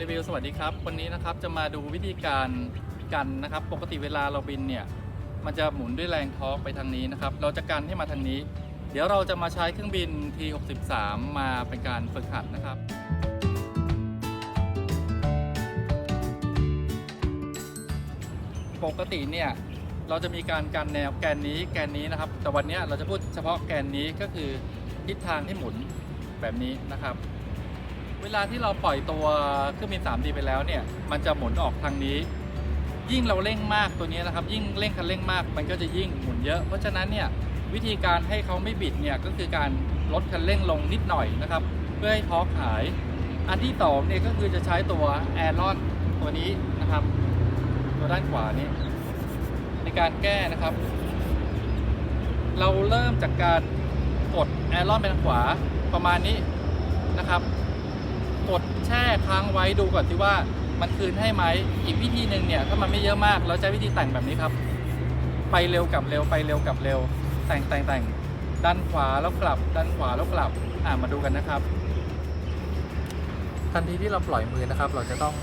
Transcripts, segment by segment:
รีวิวสวัสดีครับ วันนี้นะครับจะมาดูวิธีการกันนะครับ ปกติเวลาเราบินเนี่ยมันจะหมุนด้วยแรงทอร์กไปทางนี้นะครับ เราจะกันให้มาทางนี้ เดี๋ยวเราจะมาใช้เครื่องบิน T63 มาเป็นการฝึกหัดนะครับปกติเนี่ยเราจะมีการกันแนวแกนนี้แกนนี้นะครับ แต่วันนี้เราจะพูดเฉพาะแกนนี้ก็คือทิศทางที่หมุนแบบนี้นะครับ เวลาที่เราปล่อยตัวเครื่องบิน 3D ไปแล้วเนี่ย มันจะหมุนออกทางนี้ ยิ่งเราเร่งมากตัวนี้นะครับ ยิ่งเร่งคันเร่งมาก มันก็จะยิ่งหมุนเยอะ เพราะฉะนั้นเนี่ยวิธีการให้เขาไม่บิดเนี่ยก็คือการลดคันเร่งลงนิดหน่อยนะครับ เพื่อให้ทอร์กหาย อันที่สองเนี่ยก็คือจะใช้ตัวแอรอนตัวนี้นะครับ ตัวด้านขวานี้ ในการแก้นะครับ เราเริ่มจากการกดแอรอนไปทางขวาประมาณนี้นะครับ กดแช่ค้างไว้ดูก่อนที่ว่ามันคืนให้ไหมอีกวิธีหนึ่งเนี่ยถ้ามันไม่เยอะมากเราใช้วิธีแต่งแบบนี้ครับ ไปเร็วกลับเร็วไปเร็วกลับเร็ว แต่งแต่งแต่งดันขวาแล้วกลับดันขวาแล้วกลับอ่ามาดูกันนะครับ ทันทีที่เราปล่อยมือนะครับ เราจะต้อง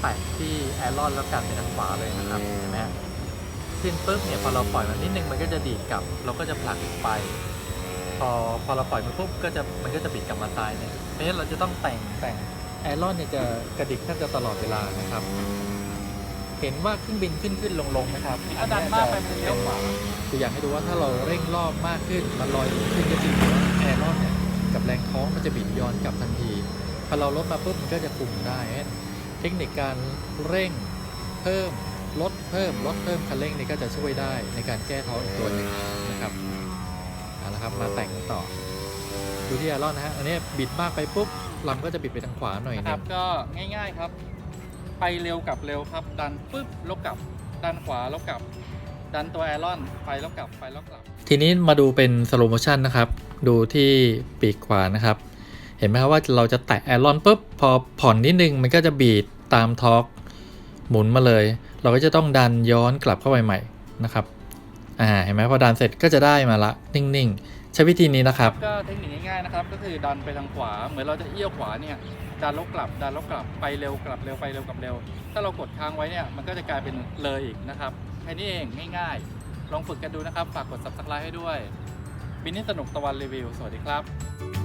แตะที่แอรอนแล้วกันไปทางขวาเลยนะครับเห็นไหมฮะขึ้นปุ๊บเนี่ยพอเราปล่อยมันนิดนึงมันก็จะดีดกลับ เราก็จะผลักไป พอพอเราปล่อยมันปุ๊บก็จะมันก็จะบิดกลับมาซ้ายเนี่ยเพราะฉะนั้นเราจะต้องแต่งแต่งแอรอนเนี่ยจะกระดิกแทบจะตลอดเวลานะครับ เห็นว่าเครื่องบินขึ้นขึ้นลงลงนะครับถ้าดันมากไปมันเลี้ยวขวาตัวอย่างให้ดูว่าถ้าเราเร่งรอบมากขึ้นมันลอยขึ้นก็จริงแต่ว่าแอรอนเนี่ยกับแรงท้องมันจะบิดย้อนกลับทันทีพอเราลดมาปุ๊บมันก็จะคุมได้ เทคนิคการเร่งเพิ่มลดเพิ่มลดเพิ่มคันเร่งนี่ก็จะช่วยได้ในการแก้ท้องอีกตัวนึ่งนะครับ เอาละครับ มาแต่งกันต่อ ดูที่แอรอนนะฮะ อันนี้บิดมากไปปุ๊บลำก็จะบิดไปทางขวาหน่อยนะนึครับงก็ง่ายๆครับ ไปเร็วกลับเร็วครับ ดันปึ๊บแล้วกลับ ดันขวาแล้วกลับ ดันตัวแอรอนไปแล้วกลับไปแล้วกลับ ทีนี้มาดูเป็นสโลโมชันนะครับ ดูที่ปีกขวานะครับ เห็นไหมครับว่าเราจะแตะแอรอนปุ๊บพอผ่อนนิดนึงมันก็จะบีดตามทอร์กหมุนมาเลย เราก็จะต้องดันย้อนกลับเข้าไปใหม่นะครับ อ่าเห็นไหมพอดันเสร็จก็จะได้มาละนิ่งๆ ใช้วิธีนี้นะครับ ก็เทคนิคง่ายๆนะครับ ก็คือดันไปทางขวา เหมือนเราจะเอี้ยวขวาเนี่ยดันแล้วกลับดันแล้วกลับไปเร็วกลับเร็วไปเร็วกลับเร็ว ถ้าเรากดค้างไว้เนี่ยมันก็จะกลายเป็นเลยอีกนะครับแค่นี้เองง่ายๆ ลองฝึกกันดูนะครับฝากกด subscribe ให้ด้วยบินนี่สนุกตะวันรีวิวสวัสดีครับ